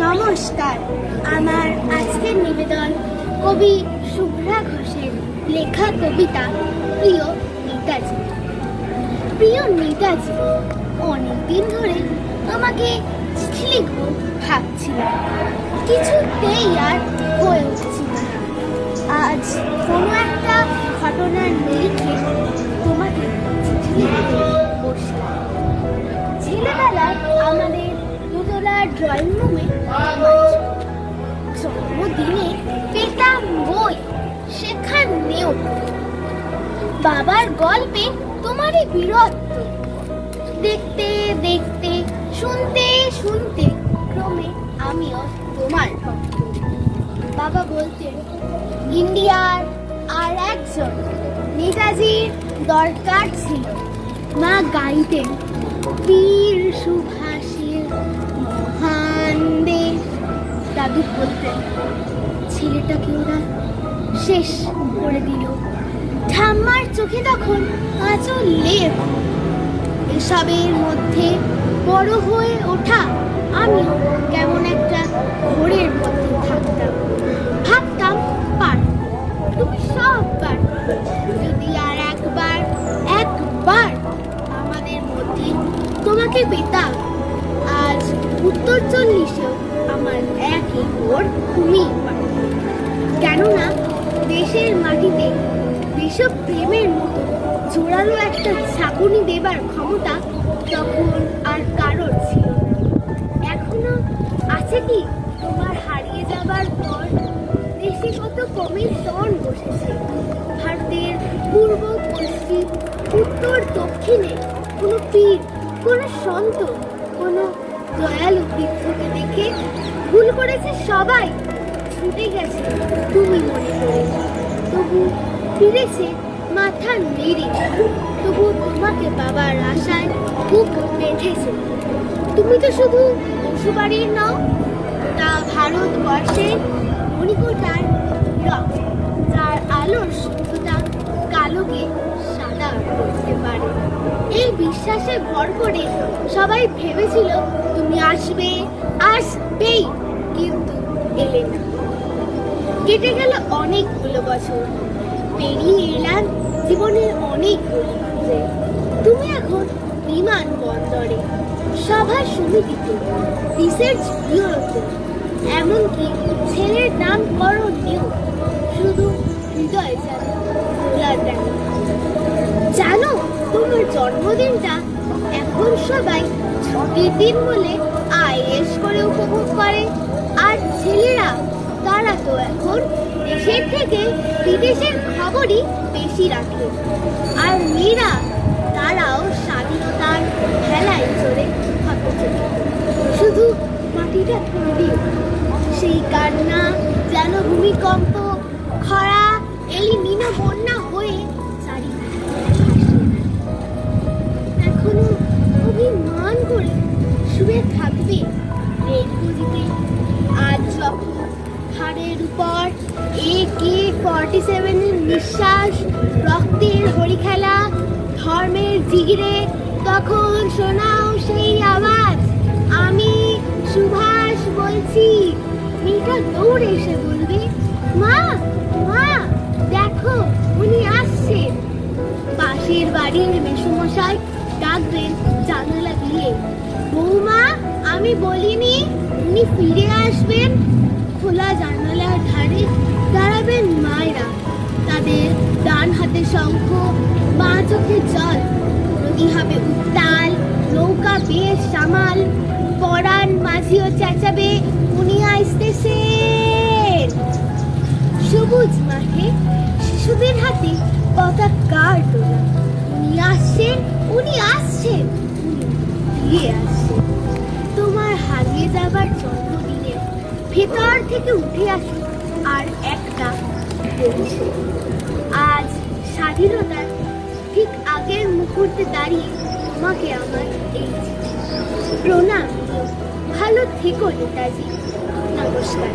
নমস্কার। আমার আজকের নিবেদন কবি শুভ্রা ঘোষের লেখা কবিতা, প্রিয় নেতাজি। প্রিয় নেতাজি, অনেকদিন ধরে তোমাকে চিঠি লিখব ভাবছিলাম কিছুতেই আর হয়ে উঠছিল ড্রয়িং রুমে জন্মদিনে পেতাম বই সেখানেও। বাবার গল্পে তোমারই বীরত্ব। দেখতে দেখতে, শুনতে শুনতে ক্রমে আমিও তোমার বাবা বলতেন, ইন্ডিয়ার আর একজন নেতাজির দরকার ছিল। মা গাইতেন বীর সুভাষের দাদু বলতেন ছেলেটাকে ওরা শেষ করে দিল। ঠাম্মার চোখে তখন আজও লেপ। এসবের মধ্যে বড় হয়ে ওঠা আমি কেমন একটা ঘোরের মধ্যে থাকতাম। ভাবতাম পার তুমি সব পার যদি আর একবার একবার আমাদের মধ্যে তোমাকে পেতাম, আজ উত্তর চল্লিশেও আমার একই ভোর কেননা দেশের মাটিতে দেশপ্রেমের মতো জোরালো একটা ঝাঁকুনি দেবার ক্ষমতা তখন আর কারোর ছিল এখনও আছে কি তোমার হারিয়ে যাবার পর? দেশে কত কমিশন বসেছে। ভারতের পূর্ব, পশ্চিম, উত্তর, দক্ষিণে কোনো পীর, কোনো সন্ত, কোনো দয়ালু বৃদ্ধকে দেখে ভুল করেছে সবাই। ছুটে গেছে। তুমি মনে তবু ফিরেছে মাথা নেড়ে। তবু তোমাকে বাবার আশায় বুক বেঁধেছে। তুমি তো শুধু পশুবাড়ির নও, তা ভারতবর্ষের মণিকোটার রক যার আলোর শুদ্ধতা কালোকে করতে পারে। এই বিশ্বাসে ভর করে সবাই ভেবেছিল, তুমি আসবে, আসবেই। কিন্তু এলে না। কেটে গেল অনেকগুলো বছর। পেরিয়ে এলাম জীবনের অনেকগুলো তুমি এখন বিমান বন্দরে সভা সমিতিতে, রিসার্চ ব্যুরোতে, এমনকি ছেলের নামকরণ নিয়েও শুধু হৃদয় জানে। জানো, তোমার জন্মদিনটা এখন সবাই ছুটির দিন বলে আইএস করে উপভোগ করে। আর ছেলেরা, তারা তো এখন দেশের থেকে বিদেশের খবরই বেশি রাখে। আর মেয়েরা, তারাও স্বাধীনতার খেলায় চড়ে শুধু মাটিটা তৈরি সেই কান্না, যেন ভূমিকম্প, খরা, এলিমিনো বন্যা হয়ে অভিমান করে শুয়ে থাকবে রেল পুঁজিতে আজ যখন হাড়ের উপর এ কে ফর্টি সেভেনের নিঃশ্বাস, রক্তের হরিখেলা ধর্মের জিগিরে, তখন শোনাও সেই আওয়াজ। আমি সুভাষ বলছি। মেয়েটা দৌড়ে এসে বলবে, মা মা, দেখো, উনি আসছেন পাশের বাড়ির মেসুমশাই ডাকবেন, জানালা দিয়ে বৌমা, আমি বলিনি উনি ফিরে আসবেন। খোলা জানালার ধারে দাঁড়াবেন মায়েরা। তাদের ডান হাতে শঙ্খ, বাঁ চোখে জল। নদী হবে উত্তাল, নৌকা বেশ সামাল। পরাণ মাঝিও চেঁচাবে উনি আসতেছেন সবুজ মাঠে শিশুদের হাতে পতাকার উনি উনি আসছেন ভেতর থেকে উঠে আসে আর একটা। আজ স্বাধীনতার ঠিক আগের মুহূর্তে দাঁড়িয়ে তোমাকে আমার এই প্রণাম। ভালো থেকো নেতাজি। নমস্কার।